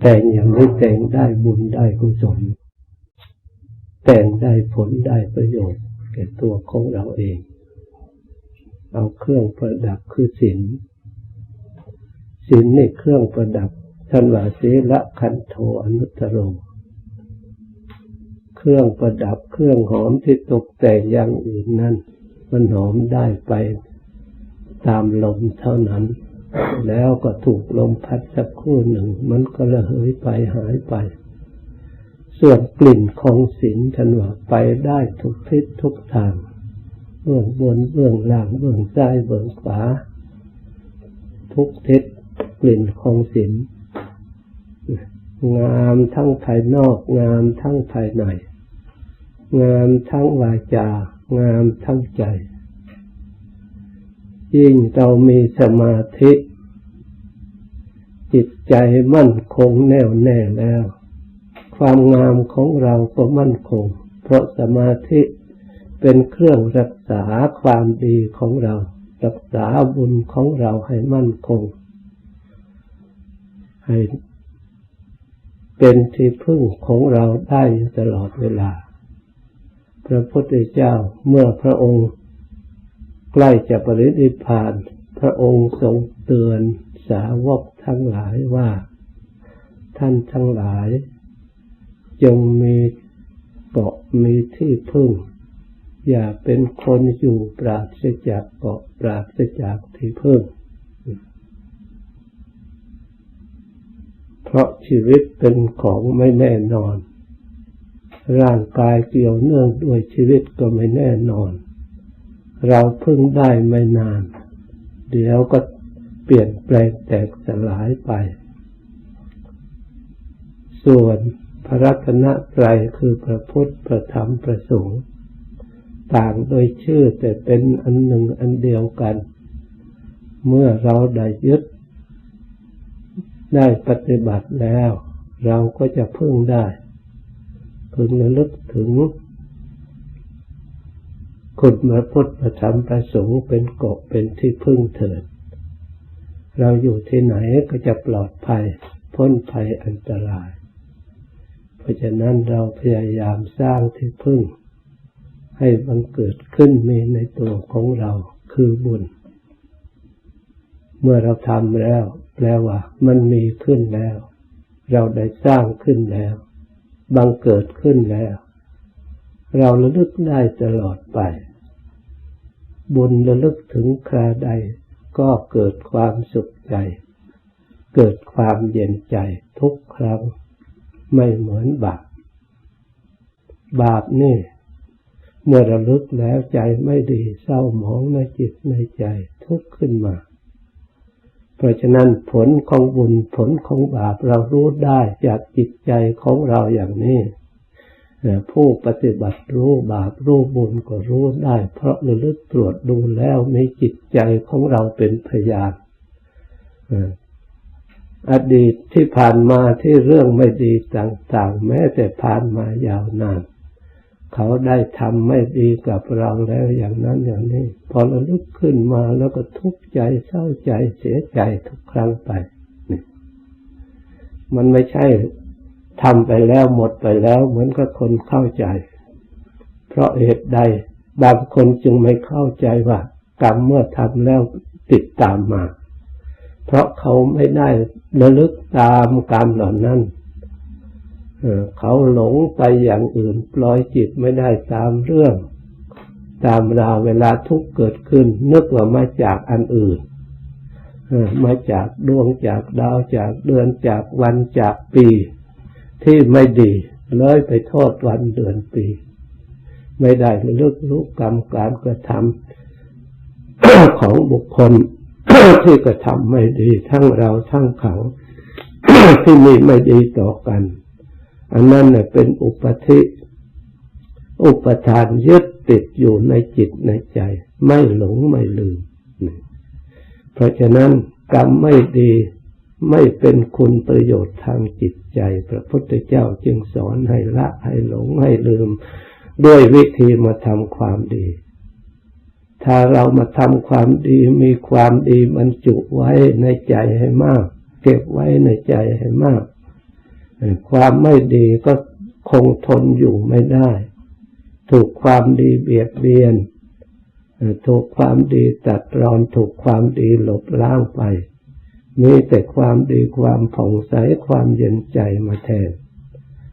แต่งอย่างนี้แต่งได้บุญได้กุศลแต่งได้ผลได้ประโยชน์แก่ตัวของเราเอง เอาเครื่องประดับคือศีลศีลนี่เครื่องประดับท่านว่าศีละคันโทอนุตตรเครื่องประดับเครื่องหอมที่ตกแต่งอย่างอื่นนั้นมันหอมได้ไปตามลมเท่านั้น แล้วก็ถูกลมพัดสักครู่หนึ่ง มันก็ระเหยไปหายไป ส่วนกลิ่นของสินทันว่าไปได้ทุกทิศทุกทาง เบื้องบนเบื้องล่างเบื้องซ้ายเบื้องขวา ทุกทิศกลิ่นของสินงามทั้งภายนอก งามทั้งภายใน งามทั้งวาจา งามทั้งใจ ยิ่งเรามีสมาธิ จิตใจมั่นคงแน่วแน่แล้ว ความงามของเราก็มั่นคง เพราะสมาธิเป็นเครื่องรักษาความดีของเรา รักษาบุญของเราให้มั่นคง ให้เป็นที่พึ่งของเราได้ตลอดเวลา พระพุทธเจ้าเมื่อพระองค์ ใกล้จะปรินิพพาน พระองค์ทรงเตือนสาวกทั้งหลายว่า ท่านทั้งหลาย จงมีเกาะมีที่พึ่ง อย่าเป็นคนอยู่ปราศจากเกาะปราศจากที่พึ่ง เพราะชีวิตเป็นของไม่แน่นอน ร่างกายเกี่ยวเนื่องด้วยชีวิตก็ไม่แน่นอน เราพึ่งได้ไม่นาน เดี๋ยวก็เปลี่ยนแปลงแตกสลายไป ส่วนพระรัตนตรัยคือพระพุทธพระธรรมพระสงฆ์ต่างโดยชื่อแต่เป็นอันหนึ่งอันเดียวกัน เมื่อเราได้ยึด ได้ปฏิบัติแล้ว เราก็จะพึ่งได้ พึงระลึกถึง คุณพระพุทธพระธรรมพระสงฆ์เป็นเกาะเป็นที่พึ่งเถิด เราอยู่ที่ไหนก็จะปลอดภัย พ้นภัยอันตราย เพราะฉะนั้นเราพยายามสร้างที่พึ่ง ให้บังเกิดขึ้นมีในตัวของเราคือบุญ เมื่อเราทำแล้ว แปลว่า มันมีขึ้นแล้ว เราได้สร้างขึ้นแล้ว บังเกิดขึ้นแล้ว เราระลึกได้ตลอดไป บุญระลึกถึงคราใด ก็เกิดความสุขใจ เกิดความเย็นใจทุกครั้ง ไม่เหมือนบาป บาปนี่ เมื่อระลึกแล้วใจไม่ดีเศร้าหมองในจิตในใจทุกข์ขึ้นมา เพราะฉะนั้นผลของบุญผลของบาปเรารู้ได้จากจิตใจของเราอย่างนี้ ผู้ปฏิบัติรู้บาปรู้บุญก็รู้ได้ เพราะระลึกตรวจดูแล้วในจิตใจของเราเป็นพยานอดีตที่ผ่านมาที่เรื่องไม่ดีต่างๆ แม้แต่ผ่านมายาวนาน เขาได้ทำไม่ดีกับเราแล้วอย่างนั้นอย่างนี้ พอเราลุกขึ้นมาแล้วก็ทุกข์ใจเศร้าใจเสียใจทุกครั้งไป มันไม่ใช่ ทำไปแล้วหมดไปแล้วเหมือนกับคนเข้าใจ เพราะเหตุใดบางคนจึงไม่เข้าใจว่า กรรมเมื่อทำแล้วติดตามมา เพราะเขาไม่ได้ระลึกตามกรรมเหล่านั้นเขาหลงไปอย่างอื่นปล่อยจิตไม่ได้ตามเรื่อง ตามราวเวลาทุกเกิดขึ้น นึกว่ามาจากอันอื่นมาจากดวงจากดาวจากเดือนจากวันจากปี ที่ไม่ดีเลยไปโทษวันเดือนปี ไม่ได้เลือกรู้กรรมการกระทำของบุคคลที่กระทำไม่ดี ทั้งเราทั้งเขาที่มีไม่ดีต่อกัน อันนั้นเน่ยเป็นอุปธิอุปทานยึดติดอยู่ในจิตในใจ ไม่หลงไม่ลืม เพราะฉะนั้นกรรมไม่ดี ไม่เป็นคุณประโยชน์ทางจิตใจ พระพุทธเจ้าจึงสอนให้ละให้หลงให้ลืม ด้วยวิธีมาทำความดี ถ้าเรามาทำความดีมีความดีบรรจุไว้ในใจให้มาก เก็บไว้ในใจให้มาก ความไม่ดีก็คงทนอยู่ไม่ได้ ถูกความดีเบียดเบียน ถูกความดีตัดรอนถูกความดีหลบล้างไป มีแต่ความดีความผ่องใสความเย็นใจมาแทน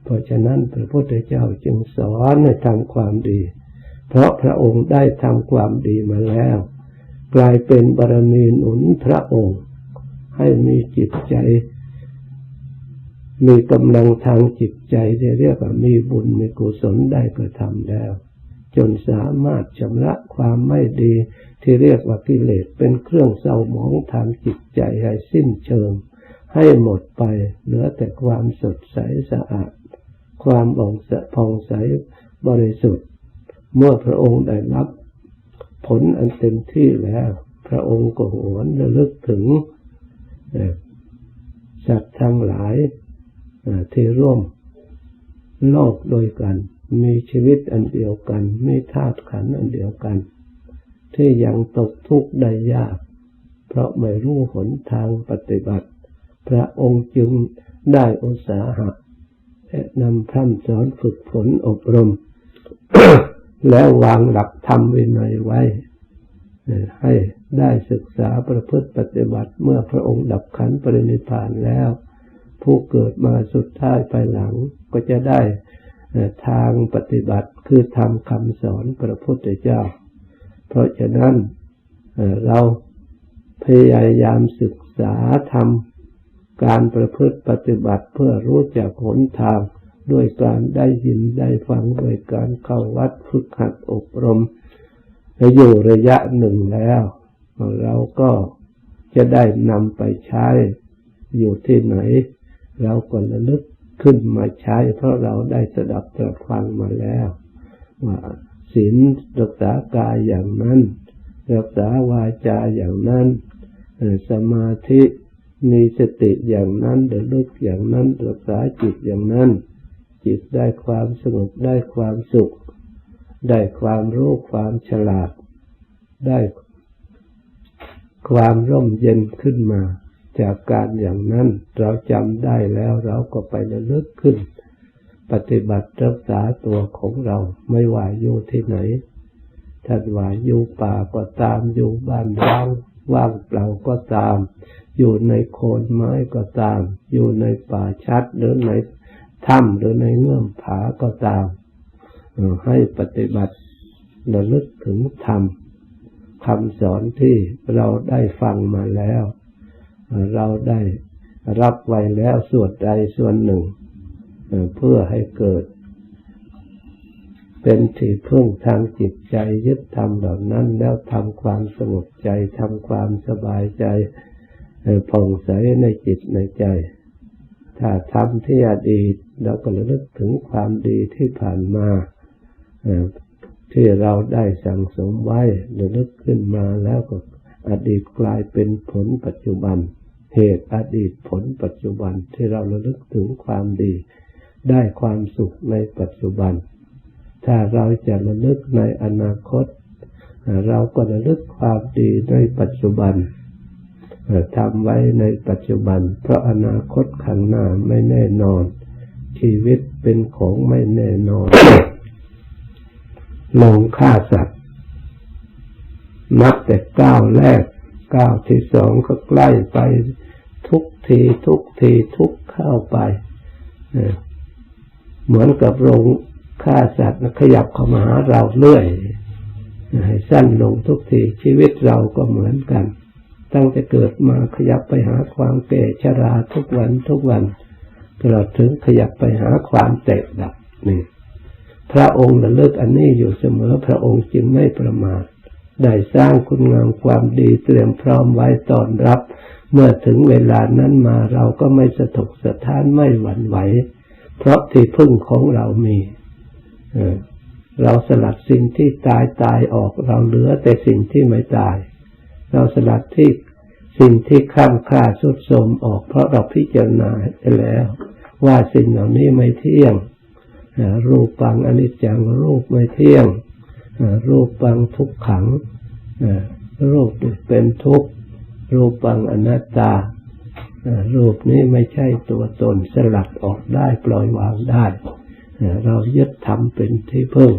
เพราะฉะนั้นพระพุทธเจ้าจึงสอนให้ทำความดี เพราะพระองค์ได้ทำความดีมาแล้ว กลายเป็นบารมีหนุนพระองค์ ให้มีจิตใจ มีกำลังทางจิตใจที่เรียกว่ามีบุญมีกุศลได้กระทำแล้ว จนสามารถชำระความไม่ดีที่เรียกว่ากิเลสเป็นเครื่องเศร้าหมองทางจิตใจให้สิ้นเชิง ให้หมดไปเหลือแต่ความสดใสสะอาด ความอ่องสะพองใสบริสุทธิ์ เมื่อพระองค์ได้รับผลอันเต็มที่แล้ว พระองค์ก็หวนระลึกถึงสัตว์ทั้งหลายที่ร่วมโลกโดยกัน มีชีวิตอันเดียวกัน มีธาตุขันอันเดียวกัน ที่ยังตกทุกข์ได้ยาก เพราะไม่รู้หนทางปฏิบัติ พระองค์จึงได้อุตสาหะนำพร่ำสอนฝึกฝนอบรม แล้ววางหลักธรรมวินัยไว้ ให้ได้ศึกษาประพฤติปฏิบัติเมื่อพระองค์ดับขันปรินิพานแล้ว ผู้เกิดมาสุดท้ายไปหลังก็จะได้ ทางปฏิบัติคือทำคำสอนพระพุทธเจ้า เพราะฉะนั้นเราพยายามศึกษาทำการประพฤติปฏิบัติเพื่อรู้จักหนทางด้วยการได้ยินได้ฟังด้วยการเข้าวัดฝึกหัดอบรมอยู่ระยะหนึ่งแล้ว เราก็จะได้นำไปใช้อยู่ที่ไหน เราก็ระลึก ขึ้นมาใช้ เพราะเราได้สดับตรับฟังมาแล้วว่าศีลรักษากายอย่างนั้น รักษาวาจาอย่างนั้นสมาธิมีสติอย่างนั้นระลึกอย่างนั้นรักษาจิตอย่างนั้น จิตได้ความสงบได้ความสุข ได้ความรู้ความฉลาด ได้ความร่มเย็นขึ้นมา จากการอย่างนั้น เราจำได้แล้วเราก็ไประลึกขึ้น ปฏิบัติรักษาตัวของเราไม่ว่าอยู่ที่ไหนถ้าว่าอยู่ป่าก็ตามอยู่บ้านร้างว่างเปล่าก็ตาม อยู่ในโคนไม้ก็ตาม อยู่ในป่าชัดหรือในถ้ำหรือในเงื่อมผาก็ตามให้ปฏิบัติระลึกถึงธรรมคำสอนที่เราได้ฟังมาแล้ว เราได้รับไว้แล้วส่วนใดส่วนหนึ่ง เพื่อให้เกิด เป็นที่พึ่งทางจิตใจยึดธรรมเหล่านั้นแล้วทำความสงบใจทำความสบายใจผ่องใสในจิตในใจ ถ้าทำที่อดีตเราก็ระลึกถึงความดีที่ผ่านมาที่เราได้สั่งสมไว้ระลึกขึ้นมาแล้วก็ อดีตกลายเป็นผลปัจจุบัน เหตุอดีตผลปัจจุบันที่เราระลึกถึงความดี ได้ความสุขในปัจจุบัน ถ้าเราจะระลึกในอนาคต เราก็ระลึกความดีในปัจจุบันทำไว้ในปัจจุบัน เพราะอนาคตข้างหน้าไม่แน่นอน ชีวิตเป็นของไม่แน่นอนลงฆ่าสัตว์ นับแต่ก้าวแรกก้าวที่สองก็ใกล้ไปทุกทีทุกทีทุกเข้าไปเหมือนกับโรงฆ่าสัตว์ขยับเข้ามาหาเราเรื่อยให้สั้นลงทุกทีชีวิตเราก็เหมือนกัน ตั้งแต่เกิดมาขยับไปหาความแก่ชราทุกวันทุกวันตลอดถึงขยับไปหาความแตกดับนี่พระองค์ระลึกอันนี้อยู่เสมอพระองค์จึงไม่ประมาท ได้สร้างคุณงามความดีเตรียมพร้อมไว้ตอนรับ เมื่อถึงเวลานั้นมาเราก็ไม่สะทกสะท้านไม่หวั่นไหว เพราะที่พึ่งของเรามีเราสลัดสิ่งที่ตายตายออกเราเหลือแต่สิ่งที่ไม่ตาย เราสลัดที่สิ่งที่ข้ามค่าสุดโทมออก เพราะเราพิจารณาไปแล้ว ว่าสิ่งเหล่านี้ไม่เที่ยงรูปปังอนิจจังรูปไม่เที่ยง รูปปังทุกขังรูปเป็นทุกข์รูปปังอนัตตา รูปนี้ไม่ใช่ตัวตนสลัดออกได้ปล่อยวางได้ เรายึดทำเป็นที่พึ่ง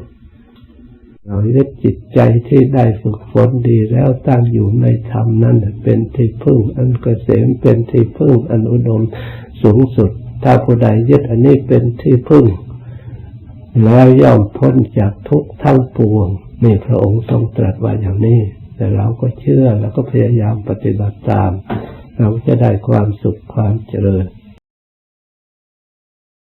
เรายึดจิตใจที่ได้ฝึกฝนดีแล้วตั้งอยู่ในธรรมนั้นเป็นที่พึ่ง อันเกษมเป็นที่พึ่งอันอุดมสูงสุด ถ้าผู้ใดยึดอันนี้เป็นที่พึ่ง แล้วย่อมพ้นจากทุกข์ทั้งปวงนี่พระองค์ทรงตรัสว่าอย่างนี้ แต่เราก็เชื่อแล้วก็พยายามปฏิบัติตาม เราจะได้ความสุขความเจริญ